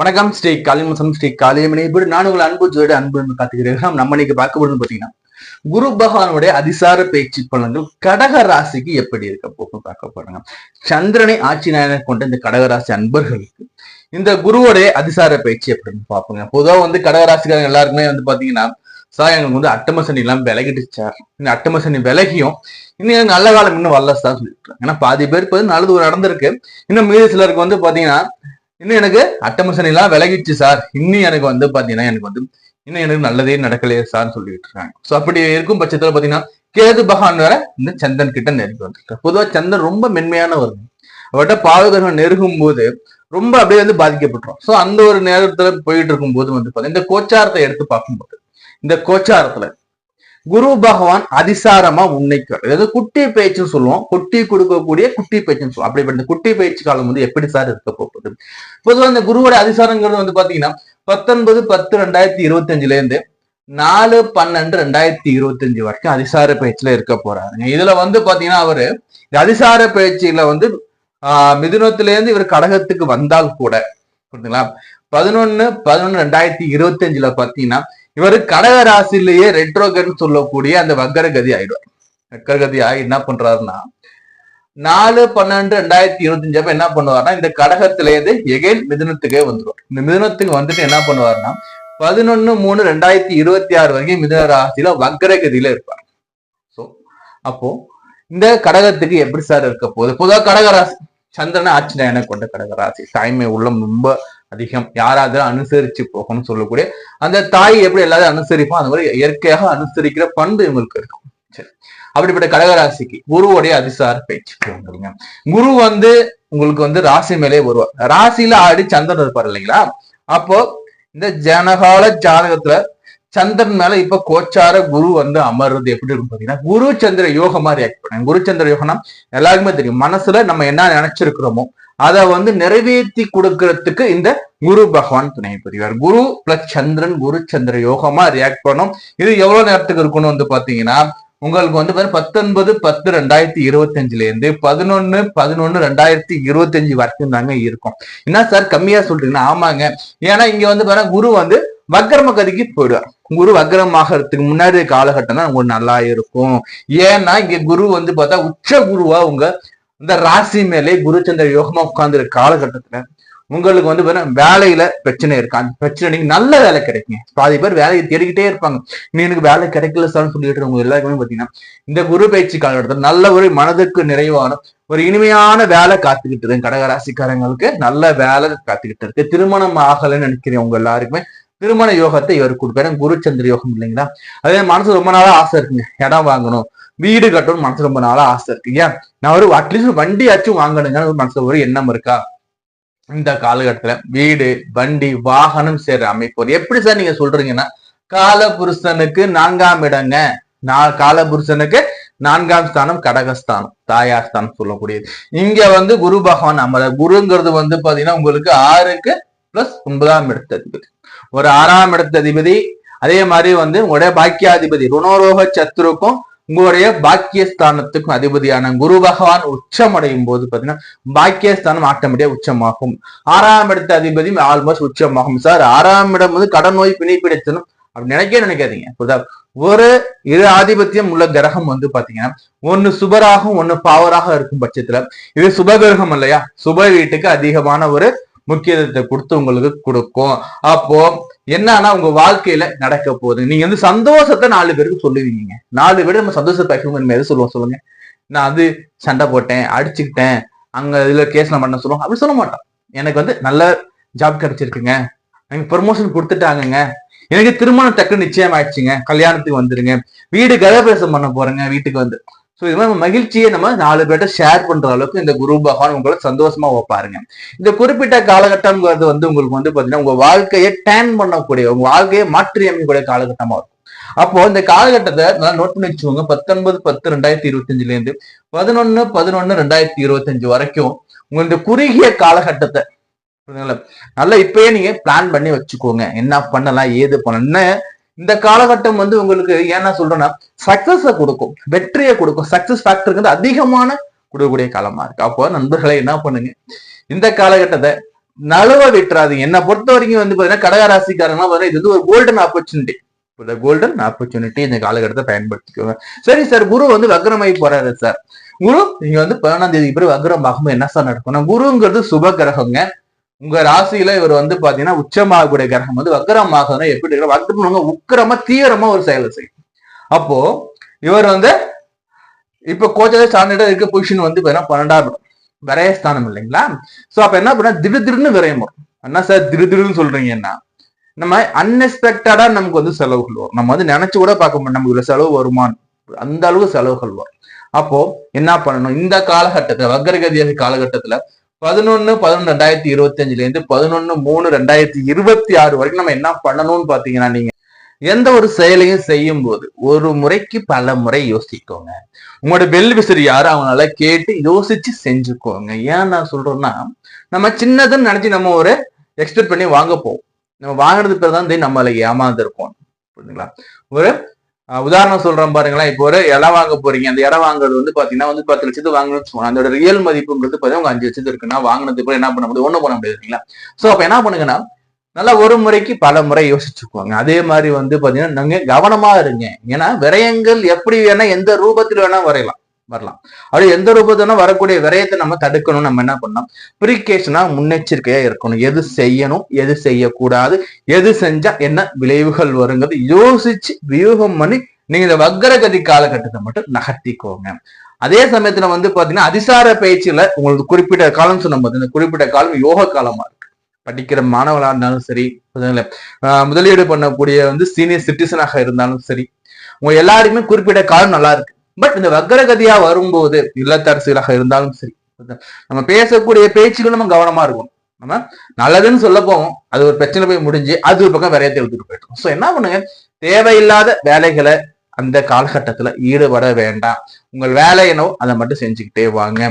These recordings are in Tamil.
வணக்கம் ஸ்ரீ காளிமசம் ஸ்ரீ காளியமணி இப்படி நான் உங்களை அன்பு ஜோடி அன்பு காத்துக்கிறேன். நம்ம இன்னைக்கு பார்க்க போறது பாத்தீங்கன்னா குரு பகவானுடைய அதிசார பேச்சு பலன்கள் கடக ராசிக்கு எப்படி இருக்க போகும் பார்க்க போறாங்க. சந்திரனை ஆட்சி நாயனர் கொண்ட இந்த கடகராசி அன்பர்களுக்கு இந்த குருவோடைய அதிசார பேச்சு எப்படின்னு பார்ப்போங்க. பொதுவா வந்து கடகராசிக்காரங்க எல்லாருக்குமே வந்து பாத்தீங்கன்னா சார் எங்களுக்கு வந்து அட்டம சனி எல்லாம் விலகிட்டு சார் இந்த அட்டம சனி விலகியும் இன்னும் நல்ல காலம் இன்னும் வரல சார் சொல்லிட்டு ஏன்னா பாதி பேருக்கு வந்து நல்லது ஒரு நடந்திருக்கு. இன்னும் மீதி சிலருக்கு வந்து பாத்தீங்கன்னா இன்னும் எனக்கு அட்டமசனி எல்லாம் விலகிடுச்சு சார். இன்னும் எனக்கு வந்து பாத்தீங்கன்னா எனக்கு வந்து இன்னும் எனக்கு நல்லதே நடக்கலையே சார்னு சொல்லிட்டு இருக்காங்க. சோ அப்படி இருக்கும் பட்சத்துல பாத்தீங்கன்னா கேது பகவான் வேற இந்த சந்தன் கிட்ட நெருங்கி வந்துட்டார். பொதுவா சந்தன் ரொம்ப மென்மையானவர் அவர்கிட்ட பாவகர்கள் நெருங்கும் போது ரொம்ப அப்படியே வந்து பாதிக்கப்பட்டுரும். சோ அந்த ஒரு நேரத்துல போயிட்டு இருக்கும் போது வந்து பாத்தீங்கன்னா இந்த கோச்சாரத்தை எடுத்து பார்க்கும்போது இந்த கோச்சாரத்துல குரு பகவான் அதிசாரமா உன்னைக்கார். அதாவது குட்டி பேச்சுன்னு சொல்லுவோம். குட்டி கொடுக்கக்கூடிய குட்டி பேச்சுன்னு சொல்லுவோம். அப்படிப்பட்ட குட்டி பேச்சு காலம் வந்து எப்படி சார் இருக்க போகுது? பொதுவாக இந்த குருவோட அதிசாரங்கிறது வந்து பாத்தீங்கன்னா பத்தொன்பது பத்து ரெண்டாயிரத்தி இருபத்தி அஞ்சுல இருந்து நாலு பன்னெண்டு ரெண்டாயிரத்தி இருபத்தி அஞ்சு வரைக்கும் அதிசார பயிற்சியில இருக்க போறாருங்க இதுல வந்து பாத்தீங்கன்னா அவரு இந்த அதிசார பயிற்சியில வந்து ஆஹ் மிதுனத்துல இருந்து இவர் கடகத்துக்கு வந்தால் கூட புரியுதுங்களா பதினொன்னு பதினொன்னு ரெண்டாயிரத்தி இருபத்தி அஞ்சுல பாத்தீங்கன்னா இவர் கடக ராசிலேயே ரெட்ரோகன் சொல்லக்கூடிய அந்த வக்கரகதி ஆயிடுவார். வக்கரகதி ஆகி என்ன பண்றாருன்னா நாலு பன்னெண்டு ரெண்டாயிரத்தி இருபத்தி அஞ்சு என்ன பண்ணுவார்னா இந்த கடகத்திலேருந்து எகைன் மிதனத்துக்கே வந்துருவார். இந்த மிதனத்துக்கு வந்துட்டு என்ன பண்ணுவார்னா பதினொன்னு மூணு ரெண்டாயிரத்தி இருபத்தி ஆறு வரைக்கும் மிதன ராசியில வக்கரகதியில இருப்பார். சோ அப்போ இந்த கடகத்துக்கு எப்படி சார் இருக்க போகுது? பொதுவாக கடகராசி சந்திரனை ஆட்சி நாயனை கொண்ட கடகராசி தாய்மை உள்ளம் ரொம்ப அதிகம் யாராவது அனுசரிச்சு போகணும்னு சொல்லக்கூடிய அந்த தாய் எப்படி எல்லாரும் அனுசரிப்போம்? அந்த மாதிரி இயற்கையாக அனுசரிக்கிற பண்பு இவங்களுக்கு இருக்கும். சரி. அப்படிப்பட்ட கடகராசிக்கு குருவுடைய அதிசார பேச்சு வந்துருங்க குரு வந்து உங்களுக்கு வந்து ராசி மேலே வருவார். ராசியில ஆடி சந்திரன் இருப்பார் இல்லைங்களா? அப்போ இந்த ஜனகால ஜாதகத்துல சந்திரன் மேல இப்ப கோச்சார குரு வந்து அமர்றது எப்படி இருக்கும் பாத்தீங்கன்னா குரு சந்திர யோகமா ரியாக்ட் பண்ணுங்க. குரு சந்திர யோகம்னா எல்லாருக்குமே தெரியும். மனசுல நம்ம என்ன நினைச்சிருக்கிறோமோ அதை வந்து நிறைவேற்றி கொடுக்கறதுக்கு இந்த குரு பகவான் துணை புரிவார். குரு பிளஸ் சந்திரன் குரு சந்திர யோகமா ரியாக்ட் பண்ணும். இது எவ்வளவு நேரத்துக்கு இருக்கணும் வந்து பாத்தீங்கன்னா உங்களுக்கு வந்து பத்தொன்பது பத்து ரெண்டாயிரத்தி இருபத்தி அஞ்சுல இருந்து பதினொன்னு பதினொன்னு ரெண்டாயிரத்தி இருபத்தி அஞ்சு வரைக்கும் தாங்க இருக்கும். என்ன சார் கம்மியா சொல்றீங்கன்னா ஆமாங்க. ஏன்னா இங்க வந்து பாருங்க குரு வந்து வக்கரம கதிக்கு போயிடுவார். குரு வக்கரமாகிறதுக்கு முன்னாடி காலகட்டம் தான் உங்களுக்கு நல்லா இருக்கும். ஏன்னா இங்க குரு வந்து பார்த்தா உச்ச குருவா உங்க இந்த ராசி மேலே குருச்சந்திர யோகமா உட்கார்ந்துருக்க காலகட்டத்துல உங்களுக்கு வந்து வேலையில பிரச்சனை இருக்கு? அந்த பிரச்சனை நீங்க நல்ல வேலை கிடைக்குங்க. பாதி பேர் வேலையை தேடிக்கிட்டே இருப்பாங்க. நீ எனக்கு வேலை கிடைக்கல சார்னு சொல்லிட்டு உங்க எல்லாருக்குமே பாத்தீங்கன்னா இந்த குரு பயிற்சி காலகட்டத்தில் நல்ல ஒரு மனதுக்கு நிறைவான ஒரு இனிமையான வேலை காத்துக்கிட்டு இருக்கு. கடகராசிக்காரங்களுக்கு நல்ல வேலை காத்துக்கிட்டு இருக்கு. திருமணம் ஆகலைன்னு நினைக்கிறேன் உங்க எல்லாருக்குமே திருமண யோகத்தை இவர் கொடுப்பாரு. குருச்சந்திர யோகம் இல்லைங்களா? அதே மனசு ரொம்ப நாளா ஆசை இருக்குங்க. இடம் வாங்கணும். வீடு கட்டணும் மனசு ரொம்ப நாளா ஆசை இருக்கு ஏன் நான் ஒரு அட்லீஸ்ட் வண்டியாச்சும் வாங்கணுங்க. மனசுல ஒரு எண்ணம் இருக்கா? இந்த காலகட்டத்துல வீடு வண்டி வாகனம் சேர்ற அமைப்பு. எப்படி சார் நீங்க சொல்றீங்கன்னா காலபுருஷனுக்கு நான்காம் இடங்க. நான் காலபுருஷனுக்கு நான்காம் ஸ்தானம் கடகஸ்தானம் தாயார் ஸ்தானம் சொல்லக்கூடியது. இங்க வந்து குரு பகவான் அமர குருங்கிறது வந்து பாத்தீங்கன்னா உங்களுக்கு ஆறுக்கு பிளஸ் ஒன்பதாம் இடத்து ஒரு ஆறாம் இடத்து அதிபதி அதே மாதிரி வந்து உங்களுடைய பாக்கியாதிபதி ருணரோக சத்துருக்கும் உங்களுடைய பாக்கியஸ்தானத்துக்கும் அதிபதியான குரு பகவான் உச்சம் அடையும் போது பாத்தீங்கன்னா பாக்கியஸ்தானம் ஆட்டோமேட்டிக்கா உச்சமாகும். ஆறாம் இடத்து அதிபதி ஆல்மோஸ்ட் உச்சமாகும். சார் ஆறாம் இடம் வந்து கடன் நோய் பிணைப்பிடித்தனும் அப்படி நினைக்க நினைக்காதீங்க. புரியுதா? ஒரு இரு ஆதிபத்தியம் உள்ள கிரகம் வந்து பாத்தீங்கன்னா ஒன்னு சுபராகவும் ஒன்னு பாவராக இருக்கும் பட்சத்துல. இது சுப கிரகம் இல்லையா? சுப வீட்டுக்கு அதிகமான ஒரு முக்கியத்துவத்தை கொடுத்து உங்களுக்கு கொடுக்கும். அப்போ என்னன்னா உங்க வாழ்க்கையில நடக்க போகுது. நீங்க வந்து சந்தோஷத்தை நாலு பேருக்கு சொல்லுவீங்க. நாலு பேர் நம்ம சந்தோஷத்தை பேசுவோம் எது சொல்லுவோம். சொல்லுங்க. நான் அது சண்டை போட்டேன் அடிச்சுக்கிட்டேன் அங்க இதுல நம்ம பண்ண சொல்லுவோம் அப்படி சொல்ல மாட்டோம். எனக்கு வந்து நல்ல ஜாப் கிடைச்சிருக்குங்க. எனக்கு ப்ரொமோஷன் கொடுத்துட்டாங்கங்க. எனக்கு திருமணம் டக்கு நிச்சயம் ஆயிடுச்சுங்க கல்யாணத்துக்கு வந்துருங்க. வீடு கரபிரசம் பண்ண போறேங்க. வீட்டுக்கு வந்து ஸோ இது மாதிரி மகிழ்ச்சியை நம்ம நாலு பேர்ட்ட ஷேர் பண்ற அளவுக்கு இந்த குரு பகவான் உங்களை சந்தோஷமா வைப்பாருங்க. இந்த குறிப்பிட்ட காலகட்டம்ங்கிறது வந்து உங்களுக்கு வந்து பாத்தீங்கன்னா உங்க வாழ்க்கையை டேன் பண்ணக்கூடிய உங்க வாழ்க்கையை மாற்றி அமைக்கக்கூடிய காலகட்டமா இருக்கும். அப்போ இந்த காலகட்டத்தை நல்லா நோட் பண்ணி வச்சுக்கோங்க. பத்தொன்பது பத்து ரெண்டாயிரத்தி இருபத்தஞ்சுல இருந்து பதினொன்னு பதினொன்னு ரெண்டாயிரத்தி இருபத்தஞ்சு வரைக்கும் உங்க இந்த குறுகிய காலகட்டத்தை நல்லா இப்பயே நீங்க பிளான் பண்ணி வச்சுக்கோங்க. என்ன பண்ணலாம் ஏது பண்ணலாம் இந்த காலகட்டம் வந்து உங்களுக்கு ஏன்னா சொல்றேன்னா சக்சஸ கொடுக்கும் வெற்றியை கொடுக்கும். சக்சஸ் ஃபேக்டருக்கு வந்து அதிகமான கொடுக்கக்கூடிய காலமா இருக்கு. அப்போ நண்பர்களை என்ன பண்ணுங்க? இந்த காலகட்டத்தை நழுவ விட்டுறாதீங்க. என்னை பொறுத்த வரைக்கும் வந்து பாத்தீங்கன்னா கடகராசிக்காரங்க இது வந்து ஒரு கோல்டன் ஆப்பர்ச்சுனிட்டி இந்த கோல்டன் ஆப்பர்ச்சுனிட்டி இந்த காலகட்டத்தை பயன்படுத்திக்கோங்க. சரி சார் குரு வந்து வக்ரமாயி போறாரு சார் குரு நீங்க வந்து பதினாம் தேதி பிறகு வக்ரம் ஆகும்போது என்ன சார் நடக்கும் குருங்கிறது சுப கிரகங்க. உங்க ராசியில இவர் வந்து பாத்தீங்கன்னா உச்சமாகக்கூடிய கிரகம் வந்து வக்ரமாக எப்படி இருக்கிற வக்ரம் உக்கிரமா தீவிரமா ஒரு செயலை செய்யும். அப்போ இவர் வந்து இப்ப கோச்சதை சார்ந்துட்டு இருக்க பொசிஷன் வந்து பன்னெண்டாம் இடம். விரயஸ்தானம் இல்லைங்களா? சோ அப்ப என்ன பண்ண திடு திடுன்னு விரயம் வரும். என்ன சார் திடு திடுன்னு சொல்றீங்கன்னா நம்ம அன்எக்ஸ்பெக்டடா நமக்கு வந்து செலவுகள் வரும். நம்ம வந்து நினைச்சு கூட பார்க்க மாட்டோம். நமக்கு இவ்வளவு செலவு வருமான் அந்த அளவுக்கு செலவுகள் வரும். அப்போ என்ன பண்ணணும்? இந்த காலகட்டத்துல வக்கரகதியாக காலகட்டத்துல பதினொன்னு பதினொன்று ரெண்டாயிரத்தி இருபத்தி அஞ்சுல இருந்து பதினொன்னு மூணு ரெண்டாயிரத்தி இருபத்தி ஆறு வரைக்கும் நம்ம என்ன பண்ணணும்னு பாத்தீங்கன்னா நீங்க எந்த ஒரு செயலையும் செய்யும் போது ஒரு முறைக்கு பல முறை யோசிக்கோங்க. உங்களோட பெல் விசிறி யாரு அவங்களால கேட்டு யோசிச்சு செஞ்சுக்கோங்க. ஏன் நான் சொல்றேன்னா நம்ம சின்னதுன்னு நினைச்சு நம்ம ஒரு எக்ஸ்பெக்ட் பண்ணி வாங்க போவோம். நம்ம வாங்கினது பேர் தான் நம்மளை ஏமாந்துருக்கோம் புரியுதுங்களா ஒரு உதாரணம் சொல்றேன் பாருங்களேன். இப்போ ஒரு இடம் வாங்க போறீங்க. அந்த இடம் வாங்குறது வந்து பாத்தீங்கன்னா வந்து பத்து லட்சத்து வாங்கணும்னு சொன்னா அதோட ரியல் மதிப்புங்கிறது பாத்தீங்கன்னா உங்க அஞ்சு லட்சத்து இருக்குன்னா வாங்கினதுக்கு கூட என்ன பண்ண முடியும்? ஒண்ணும் பண்ண முடியாது இல்லைங்களா? சோ அப்ப என்ன பண்ணுங்கன்னா நல்லா ஒரு முறைக்கு பல முறை யோசிச்சுக்குவாங்க. அதே மாதிரி வந்து பாத்தீங்கன்னா நீங்க கவனமா இருங்க. ஏன்னா விரயங்கள் எப்படி வேணா எந்த ரூபத்தில் வேணா வரையலாம். வரலாம். அப்படி எந்த ரூபத்தினா வரக்கூடிய விரயத்தை நம்ம தடுக்கணும் நம்ம என்ன பண்ணோம் ப்ரிகேஷனா முன்னெச்சரிக்கையா இருக்கணும். எது செய்யணும் எது செய்யக்கூடாது எது செஞ்சா என்ன விளைவுகள் வருங்கிறது யோசிச்சு வியூகம் பண்ணி நீங்க இந்த வக்கரகதி காலகட்டத்தை மட்டும் நகர்த்திக்கோங்க. அதே சமயத்துல வந்து பாத்தீங்கன்னா அதிசார பயிற்சியில உங்களுக்கு குறிப்பிட்ட காலம் சொன்ன போது இந்த குறிப்பிட்ட காலம் யோக காலமா இருக்கு. படிக்கிற மாணவர்களா இருந்தாலும் சரி முதலீடு பண்ணக்கூடிய வந்து சீனியர் சிட்டிசனாக இருந்தாலும் சரி உங்க எல்லாருக்குமே குறிப்பிட்ட காலம் நல்லா இருக்கு. பட் இந்த வக்கரகதியா வரும்போது இல்லத்தரசிகளாக இருந்தாலும் சரி நம்ம பேசக்கூடிய பேச்சுகளும் நம்ம கவனமா இருக்கும் நம்ம நல்லதுன்னு சொல்ல போவோம் அது ஒரு பிரச்சனை போய் முடிஞ்சு அது ஒரு பக்கம் விரையத்தை எடுத்துட்டு போயிட்டோம் சோ என்ன பண்ணுங்க? தேவையில்லாத வேலைகளை அந்த காலகட்டத்துல ஈடுபட வேண்டாம். உங்கள் வேலை என்னவோ அதை மட்டும் செஞ்சுக்கிட்டே வாங்க.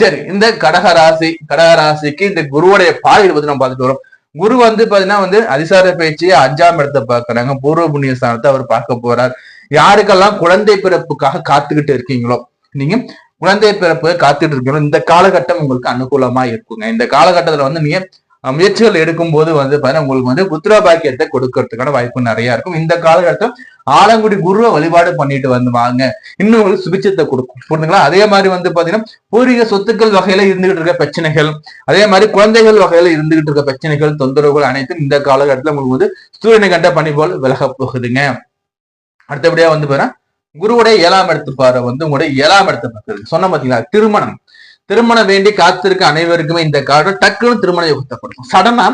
சரி இந்த கடகராசி கடகராசிக்கு இந்த குருவுடைய பாதையை பத்தி நம்ம பார்த்துட்டு வரோம். குரு வந்து பாத்தீங்கன்னா வந்து அதிசார பேச்சு அஞ்சாம் இடத்தை பாக்குறாங்க பூர்வ புண்ணிய ஸ்தானத்தை அவர் பார்க்க போறார். யாருக்கெல்லாம் குழந்தை பிறப்புக்காக காத்துக்கிட்டு இருக்கீங்களோ நீங்க குழந்தை பிறப்பு காத்துட்டு இருக்கீங்களோ இந்த காலகட்டம் உங்களுக்கு அனுகூலமா இருக்குங்க. இந்த காலகட்டத்துல வந்து நீங்க முயற்சிகள் எடுக்கும் போது வந்து பாத்தீங்கன்னா உங்களுக்கு வந்து புத்திர பாக்கியத்தை கொடுக்கறதுக்கான வாய்ப்பு நிறைய இருக்கும். இந்த காலகட்டம் ஆலங்குடி குருவை வழிபாடு பண்ணிட்டு வந்து வாங்க. இன்னும் உங்களுக்கு சுபிச்சத்தை கொடுக்கும் புரிஞ்சுங்களா அதே மாதிரி வந்து பாத்தீங்கன்னா பூர்வீக சொத்துக்கள் வகையில இருந்துகிட்டு இருக்க பிரச்சனைகள் அதே மாதிரி குழந்தைகள் வகையில இருந்துகிட்டு இருக்க பிரச்சனைகள் தொந்தரவுகள் அனைத்தும் இந்த காலகட்டத்துல உங்களுக்கு வந்து சூரியனை கண்ட பணி போல் விலக போகுதுங்க. அடுத்தபடியா வந்து பாரு குருவுடைய ஏழாம் இடத்து பாரு வந்து உங்களுடைய ஏழாம் இடத்தை பார்க்கறது. சொன்ன பாத்தீங்களா திருமணம். திருமணம் வேண்டி காத்திருக்க அனைவருக்குமே இந்த காலம் டக்குன்னு திருமண யோகத்தை கொடுக்கும். சடனா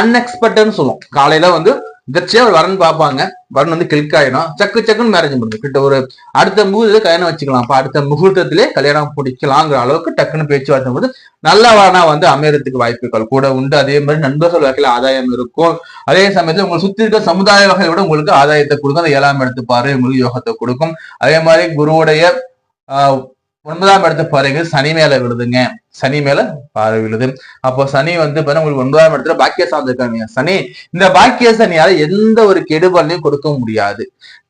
அன்எக்ஸ்பெக்டட்னு சொல்லுவோம். காலையில வந்து இதர்ச்சியா ஒரு வரன் பார்ப்பாங்க. வரன் வந்து கிளிக் ஆயிடும். சக்கு சக்குன்னு மேரேஜ் பண்ணுறது கிட்ட ஒரு அடுத்த முகூர்த்தத்தை கல்யாணம் வச்சுக்கலாம். அப்ப அடுத்த முகூர்த்தத்திலே கல்யாணம் பிடிக்கலாங்கிற அளவுக்கு டக்குன்னு பேச்சுவார்த்தை போது நல்ல வரனா வந்து அமையறதுக்கு வாய்ப்புகள் கூட உண்டு. அதே மாதிரி நண்பர்கள் வகையில ஆதாயம் இருக்கும். அதே சமயத்துல உங்களை சுத்தி இருக்க சமுதாய வகையை விட உங்களுக்கு ஆதாயத்தை கொடுக்கும். அந்த ஏழாம் எடுத்து பாரு உங்களுக்கு யோகத்தை கொடுக்கும். அதே மாதிரி குருவுடைய ஒன்பதாம் இடத்து பாருங்க சனி மேல விழுதுங்க. சனி மேல பார்வை விழுது. அப்போ சனி வந்து உங்களுக்கு ஒன்பதாம் இடத்துல பாக்கிய சார்ந்திருக்காங்க. சனி இந்த பாக்கிய சனியால எந்த ஒரு கெடுபலையும் கொடுக்க முடியாது.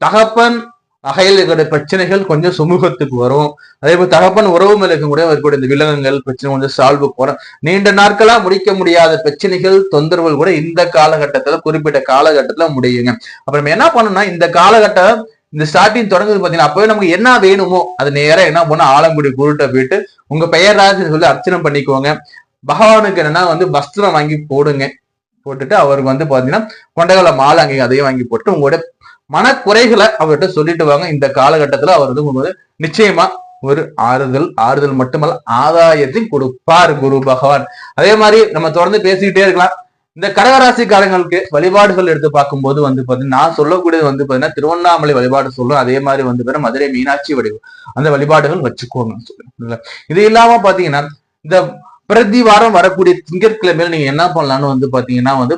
தகப்பன் வகையில் இருக்கிற பிரச்சனைகள் கொஞ்சம் சுமூகத்துக்கு வரும். அதே போல் தகப்பன் உறவு மேல இருக்கக்கூடிய இருக்கக்கூடிய இந்த விலங்குகள் பிரச்சனை கொஞ்சம் சால்வுக்கு போறோம் நீண்ட நாட்களா முடிக்க முடியாத பிரச்சனைகள் தொந்தரவுகள் கூட இந்த காலகட்டத்துல குறிப்பிட்ட காலகட்டத்துல முடியுங்க. அப்புறம் என்ன பண்ணணும்னா இந்த காலகட்டம் இந்த ஸ்டார்டிங் தொடங்குது பாத்தீங்கன்னா அப்பவே நமக்கு என்ன வேணுமோ அது நேரம் என்ன பண்ண ஆலங்குடி குருட்ட போயிட்டு உங்க பெயர் ராஜன் சொல்லி அர்ச்சனை பண்ணிக்கோங்க. பகவானுக்கு என்னன்னா வந்து வஸ்திரம் வாங்கி போடுங்க. போட்டுட்டு அவருக்கு வந்து பாத்தீங்கன்னா கொண்டகால மாலை அங்கே அதையும் வாங்கி போட்டு உங்களோட மனக்குறைகளை அவர்கிட்ட சொல்லிட்டு வாங்க. இந்த காலகட்டத்துல அவர் வந்து உங்களுக்கு நிச்சயமா ஒரு ஆறுதல் ஆறுதல் மட்டுமல்ல ஆதாயத்தையும் கொடுப்பார் குரு பகவான். அதே மாதிரி நம்ம தொடர்ந்து பேசிக்கிட்டே இருக்கலாம். இந்த கடகராசிக்காரங்களுக்கு வழிபாடுகள் எடுத்து பார்க்கும்போது வந்து பாத்தீங்கன்னா நான் சொல்லக்கூடியது வந்து பாத்தீங்கன்னா திருவண்ணாமலை வழிபாடு சொல்லும் அதே மாதிரி வந்து பாத்தீங்கன்னா மதுரை மீனாட்சி வடிவு. அந்த வழிபாடுகள் வச்சுக்கோங்க. சொல்லுங்க இது இல்லாம பாத்தீங்கன்னா இந்த பிரதி வாரம் வரக்கூடிய திங்கட்கிழமையில நீங்க என்ன பண்ணலாம்னு வந்து பாத்தீங்கன்னா வந்து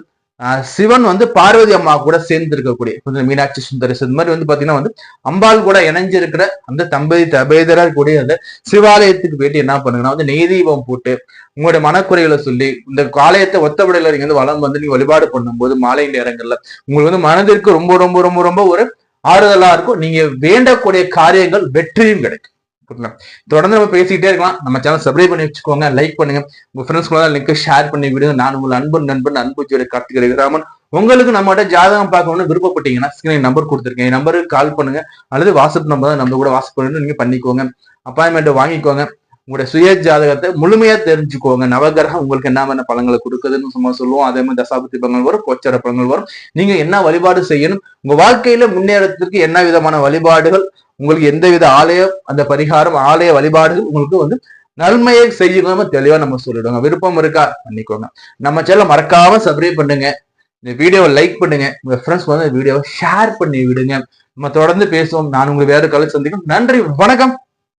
சிவன் வந்து பார்வதி அம்மா கூட சேர்ந்து இருக்கக்கூடிய கொஞ்சம் மீனாட்சி சுந்தரஸ் இது மாதிரி வந்து பாத்தீங்கன்னா வந்து அம்பாள் கூட இணைஞ்சிருக்கிற அந்த தம்பதி தபேதரா கூடிய அந்த சிவாலயத்துக்கு போயிட்டு என்ன பண்ணுங்கன்னா வந்து நெய் தீபம் போட்டு உங்களுடைய மனக்குறைகளை சொல்லி இந்த காலயத்தை ஒத்தபடையில நீங்க வந்து வளம் வந்து நீங்க வழிபாடு பண்ணும்போது மாலை நேரங்கள்ல உங்களுக்கு வந்து மனதிற்கு ரொம்ப ரொம்ப ரொம்ப ரொம்ப ஒரு ஆறுதலா இருக்கும். நீங்க வேண்டக்கூடிய காரியங்கள் வெற்றியும் கிடைக்கும். ஓகேங்களா தொடர்ந்து நம்ம பேசிக்கிட்டே இருக்கலாம். நம்ம சேனல் சப்ஸ்கிரைப் பண்ணி வச்சுக்கோங்க. லைக் பண்ணுங்க. உங்க ஃப்ரெண்ட்ஸ் கூட லிங்க் ஷேர் பண்ணி விடுங்க. நான் உங்கள் அன்பன் நண்பன் அன்பு ஜோடி கார்த்திகை ராமன் உங்களுக்கு நம்மகிட்ட ஜாதகம் பார்க்கணும்னு விருப்பப்பட்டீங்கன்னா ஸ்கிரீன் நம்பர் கொடுத்துருக்கேன். என் நம்பருக்கு கால் பண்ணுங்க. அல்லது வாட்ஸ்அப் நம்பர் தான் நம்ம கூட வாட்ஸ்அப் பண்ணி நீங்க பண்ணிக்கோங்க. அப்பாயின்மெண்ட் வாங்கிக்கோங்க. உங்களுடைய சுய ஜாதகத்தை முழுமையா தெரிஞ்சுக்கோங்க. நவகிரகம் உங்களுக்கு என்ன பழங்களை பலன்களை கொடுக்குதுன்னு சும்மா சொல்லுவோம். அதே மாதிரி தசாபதி பலன்கள் வரும் கோச்சர பழங்கள் வரும். நீங்க என்ன வழிபாடு செய்யணும்? உங்க வாழ்க்கையில முன்னேறத்துக்கு என்ன விதமான வழிபாடுகள்? உங்களுக்கு எந்த வித ஆலயம் அந்த பரிகாரம் ஆலய வழிபாடுகள் உங்களுக்கு வந்து நன்மையை செய்யணும்னு தெளிவா நம்ம சொல்லிடுவோங்க. விருப்பம் இருக்கா? பண்ணிக்கோங்க. நம்ம சேனல் மறக்காம சப்ஸ்கிரைப் பண்ணுங்க. இந்த வீடியோவை லைக் பண்ணுங்க. உங்க ஃப்ரெண்ட்ஸ் வந்து வீடியோவை ஷேர் பண்ணி விடுங்க. நம்ம தொடர்ந்து பேசுவோம். நான் உங்களுக்கு வேற கலை சந்திக்கும் நன்றி. வணக்கம்.